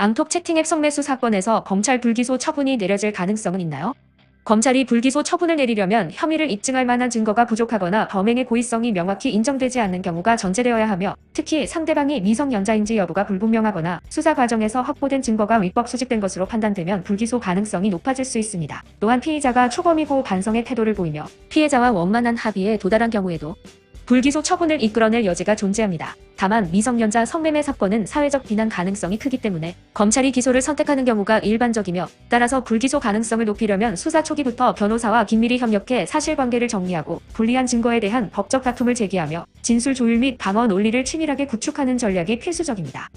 앙톡 채팅앱 성매수 사건에서 검찰 불기소 처분이 내려질 가능성은 있나요? 검찰이 불기소 처분을 내리려면 혐의를 입증할 만한 증거가 부족하거나 범행의 고의성이 명확히 인정되지 않는 경우가 전제되어야 하며 특히 상대방이 미성년자인지 여부가 불분명하거나 수사 과정에서 확보된 증거가 위법 수집된 것으로 판단되면 불기소 가능성이 높아질 수 있습니다. 또한 피의자가 초범이고 반성의 태도를 보이며 피해자와 원만한 합의에 도달한 경우에도 불기소 처분을 이끌어낼 여지가 존재합니다. 다만 미성년자 성매매 사건은 사회적 비난 가능성이 크기 때문에 검찰이 기소를 선택하는 경우가 일반적이며 따라서 불기소 가능성을 높이려면 수사 초기부터 변호사와 긴밀히 협력해 사실관계를 정리하고 불리한 증거에 대한 법적 다툼을 제기하며 진술 조율 및 방어 논리를 치밀하게 구축하는 전략이 필수적입니다.